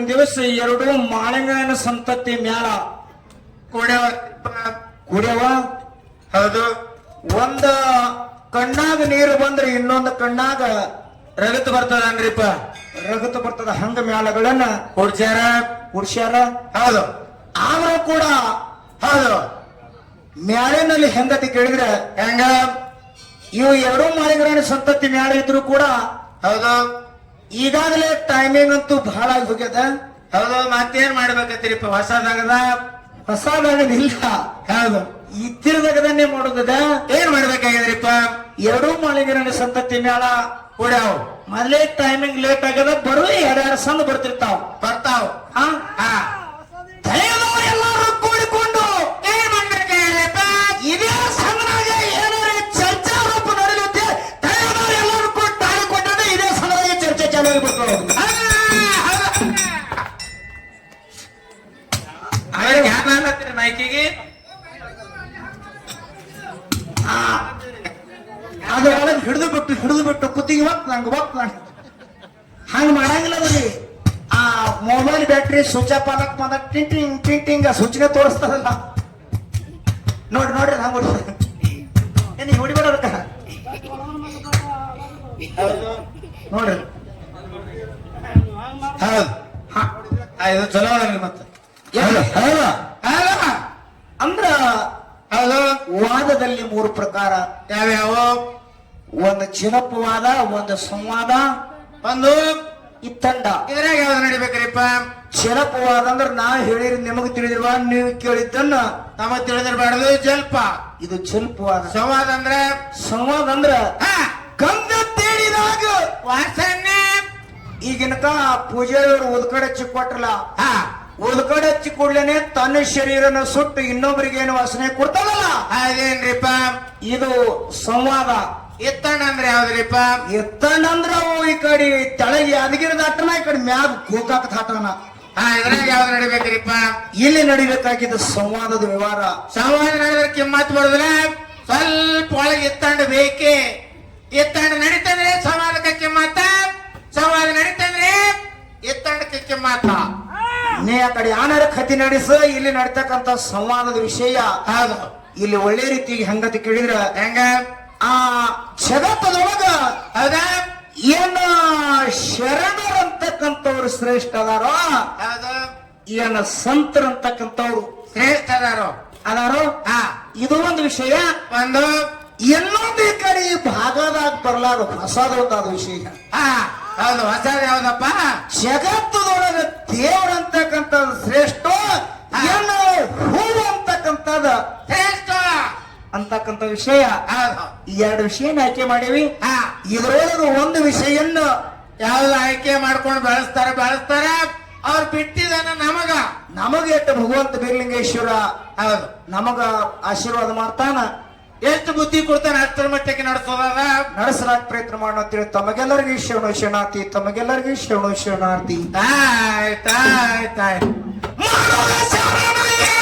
ಇವತ್ತಿನ ದಿವಸ ಎರಡು ಮಾಳಿಂಗನ ಸಂತತಿ ಮ್ಯಾಲ. ಕುಡಿಯವ? ಕುಡಿಯವ? ಹೌದು. ಒಂದ ಕಣ್ಣಾಗ ನೀರು ಬಂದ್ರೆ ಇನ್ನೊಂದು ಕಣ್ಣಾಗ ರಗತ್ ಬರ್ತದನ್ರಿಪ್ಪ? ರಗತ್ ಬರ್ತದ ಹಂಗ ಮ್ಯಾಲಗಳನ್ನ ಕುಡ್ಸ್ಯಾರ ಕುಡ್ಸ್ಯಾರ ಹೌದು. ಆದ್ರೂ ಕೂಡ ಹೌದು. ಮ್ಯಾಲಿನಲ್ಲಿ ಹೆಂಗತಿ ಕೇಳಿದ್ರೆ ಹೆಂಗ? ಇವು ಎರಡು ಮಾಳಿಗರಣ ಸಂತತಿ ಮ್ಯಾಲ ಇದ್ರು ಕೂಡ ಹೌದು. ಈಗಾಗಲೇ ಟೈಮಿಂಗ್ ಅಂತೂ ಬಹಳ ಆಗಿ ಹೋಗ್ಯದ ಹೌದು ಮತ್ತೇನ್ ಮಾಡ್ಬೇಕತ್ತೀರಿಪ್ಪ ಹೊಸದಾಗದ? ಹೊಸದಾಗ ಇಲ್ಲ ಹೌದು ಇತ್ತಿರದಾಗದನ್ನೇ ಮಾಡೋದದ? ಏನ್ ಮಾಡ್ಬೇಕಾಗಿದ್ರಿಪ್ಪ? ಎರಡೂ ಮಾಳಿಗರಣ ಸಂತತಿ ಮೇಳ. ಓಡ್ಯಾವ ಮೊದಲೇ ಟೈಮಿಂಗ್ ಲೇಟ್ ಆಗದ ಬರೋ ಎರಡೆರಡು ಸಂದ ಬರ್ತಿರ್ತಾವ. ಬರ್ತಾವ್. ಹಾ? ಹಾ. ನಾಯ್ಕಿಗೆ? ಅದು ಒಳಗೆ ಹಿಡಿದು ಬಿಟ್ಟು ಹಿಡಿದು ಬಿಟ್ಟು ಕುತ್ತಿಗೆ ಒತ್ ನಂಗೆ ಒತ್ ನಂಗೆ. ಹಂಗ ಮಾಡಂಗಿಲ್ಲ ಅದ್ರಿ ಆ ಮೊಬೈಲ್ ಬ್ಯಾಟ್ರಿ ಸ್ವಿಚ್ ಆಫ್ ಆದಕ್ ಮಾದ ಟಿಂಟಿಂಗ್ ಟಿಂಟಿಂಗ್ ಸ್ವಿಚ್ಗೆ ತೋರಿಸ್ತದಲ್ಲ ನೋಡ್ರಿ ನೋಡ್ರಿ ಹಂಗ ಹೊಡಿ ಏನಿ ಹೊಡಿಬೇಡ ಅದಕ್ಕ ನೋಡ್ರಿ. ಹೌದು. ಇದು ಚಲೋ ಮತ್ತೆ. ಹೌದು. ಅಂದ್ರ ವಾದದಲ್ಲಿ ಮೂರು ಪ್ರಕಾರ. ಯಾವ್ಯಾವ? ಒಂದು ಚಿನಪವಾದ ಒಂದು ಸಂವಾದ. ಒಂದು. ಇತ್ತಂಡ ಇದ್ರಾಗ ಯಾವ್ದು ನಡಿಬೇಕ್ರಿಪ್ಪ? ಚಿನಪವಾದ ಅಂದ್ರೆ ನಾ ಹೇಳಿರಿ ನಿಮಗೆ ತಿಳಿದಿರುವ ನೀವು ಕೇಳಿದ್ದನ್ನ ನಮಗ್ ತಿಳಿದಿರಬಾರ್ದು ಜಲ್ಪ. ಇದು ಚಿಲ್ಪವಾದ ಸಂವಾದ ಅಂದ್ರೆ? ಸಂವಾದ ಅಂದ್ರ ಕಂದು ತೇಡಿದಾಗ ವಾಸನೆ. ಈಗಿನಕ ಪೂಜೆಯವರು ಉದ್ಕಡೆ ಚಿಕ್ಕ ಕೊಟ್ರಲ್ಲ ಹಾ. ಉದ್ಕಡೆ ಹಚ್ಚಿ ಕೂಡ್ಲೇನೆ ತನ್ನ ಶರೀರನ ಸುಟ್ಟು ಇನ್ನೊಬ್ಬರಿಗೆ ಏನು ವಾಸನೆ ಕೊಡ್ತಾರಲ್ಲ ಅದೇನ್ರಿಪ್ಪ? ಇದು ಸಂವಾದ. ಎತ್ತಣ್ಣ ಅಂದ್ರೆ ಯಾವ್ದ್ರಿಪ್ಪ? ಎತ್ತಂದ್ರ ಅವು ಈ ಕಡೆ ತೆಳಗೆ ಯಾದಗಿರಿ ದಾಟನ ಈ ಕಡೆ ಮ್ಯಾಗ ಗೋಕಾಕ ದಾಟನ ಇದ್ರಾಗ ಯಾವ್ದು ನಡಿಬೇಕ್ರಿಪ್ಪ? ಇಲ್ಲಿ ನಡಿಬೇಕಾಗಿದ್ದ ಸಂವಾದದ ವ್ಯವಹಾರ ಸಂವಾದ ನಡೆದ್ರೆ ಕಿಮ್ಮತ್ ಬರುದಿಲ್ಲ? ಸ್ವಲ್ಪ ಒಳಗೆ ಎತ್ತಂಡ ಬೇಕೇ? ಎತ್ತಂಡ ನಡೀತಂದ್ರೆ ಸಂವಾದಕ್ಕೆ ಕಿಮ್ಮತ್ತ? ಸಂವಾದ ನಡೀತಂದ್ರೆ ಎತ್ತಂಡಕ್ಕೆ ಕಿಮ್ಮತ್ತ? ನೀ ಆ ಕಡೆ ಆನರ ಕತಿ ನಡೆಸ ಇಲ್ಲಿ ನಡ್ತಕ್ಕಂತ ಸಂವಾದದ ವಿಷಯ. ಹೌದು. ಇಲ್ಲಿ ಒಳ್ಳೆ ರೀತಿಗೆ ಹೆಂಗತಿ ಕೇಳಿದ್ರ? ಹೆಂಗ? ಆ ಜಗತ್ತದೊಳಗ ಅದ ಏನ ಶರಣರಂತಕ್ಕಂಥವ್ರು ಶ್ರೇಷ್ಠ ಅದಾರೋ ಏನ ಸಂತರಂತಕ್ಕಂಥವ್ರು ಶ್ರೇಷ್ಠ ಅದಾರೋ? ಅದಾರೋ? ಆ ಇದು ಒಂದು ವಿಷಯ. ಒಂದು? ಇನ್ನೊಂದು ಕಡೆ ಭಾಗದಾಗ ಬರ್ಲಾರ ಹೊಸದೊಂದಾದ ವಿಷಯ. ಹಾ. ಹೌದು ಆಚಾರ್ಯ ಯಾವ್ದಪ್ಪ ಜಗತ್ತದೊಳಗ ದೇವರಂತಕ್ಕಂಥದ್ದು ಶ್ರೇಷ್ಠ ಏನು ಹೂವು ಅಂತಕ್ಕಂಥದ್ದು ಶ್ರೇಷ್ಠ. ಅಂತಕ್ಕಂಥ ವಿಷಯ. ಈ ಎರಡು ವಿಷಯನ ಆಯ್ಕೆ ಮಾಡೀವಿ. ಆ ಇದರೊಳಗೆ ಒಂದು ವಿಷಯನ್ನ ಯಾವ್ದು ಆಯ್ಕೆ ಮಾಡ್ಕೊಂಡು ಬೆಳೆಸ್ತಾರೆ ಬೆಳೆಸ್ತಾರೆ. ಅವ್ರು ಬಿಟ್ಟಿದಾನ ನಮಗ. ನಮಗೆ ಭಗವಂತ ಬಿರ್ಲಿಂಗೇಶ್ವರ ಹೌದು. ನಮಗ ಆಶೀರ್ವಾದ ಮಾಡ್ತಾನ. ಎಷ್ಟು ಬುದ್ಧಿ ಕೊಡ್ತಾನೆ ಅಷ್ಟರ ಮಟ್ಟಕ್ಕೆ ನಡೆಸೋದ ನಡೆಸಲಾಗ ಪ್ರಯತ್ನ ಮಾಡೋಣ ತಮಗೆಲ್ಲರಿಗೂ ಶರಣ ಶರಣಾರ್ಥಿ ತಮಗೆಲ್ಲರಿಗೂ ಶರಣ ಶರಣಾರ್ಥಿ. ಆಯ್ತಾಯ್ತಾಯ್ತು ಮಾಪಿ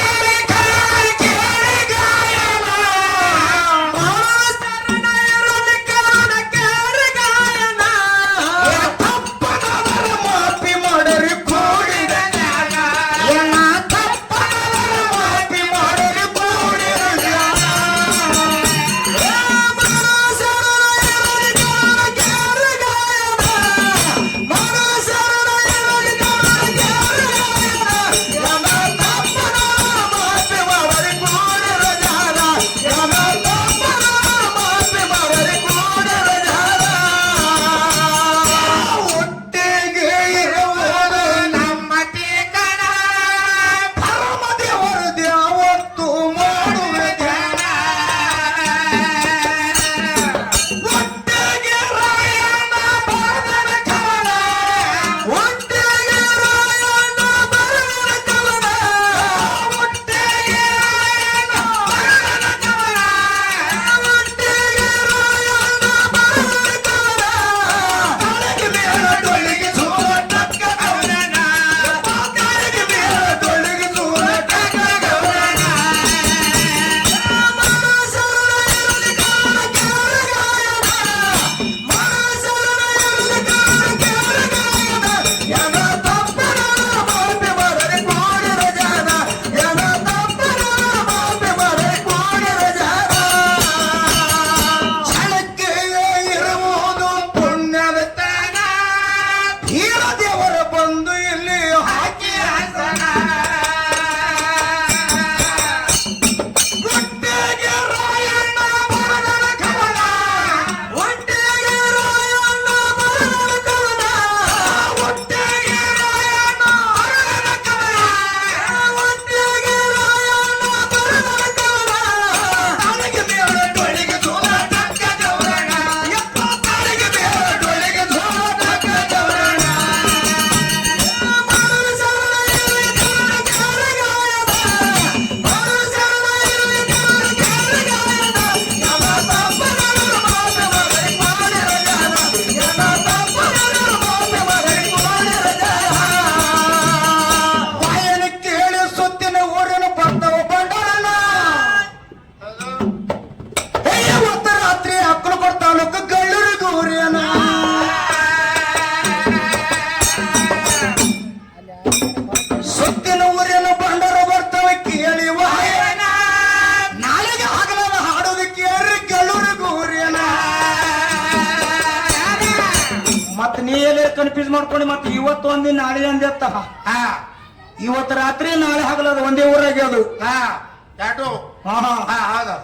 ಪ್ರಾಕ್ಟೀಸ್ ಮಾಡ್ಕೊಂಡು ಮತ್ತೆ ಇವತ್ತು ಒಂದಿನ ನಾಳೆ ಅಂದೆತ್ತ ಹಾ. ಇವತ್ತು ರಾತ್ರಿ ನಾಳೆ ಹಗಲದು ಒಂದೇ ಊರಾಗಿ ಅದು. ಹಾಟೋ ಹಾ ಹಾ ಹಾ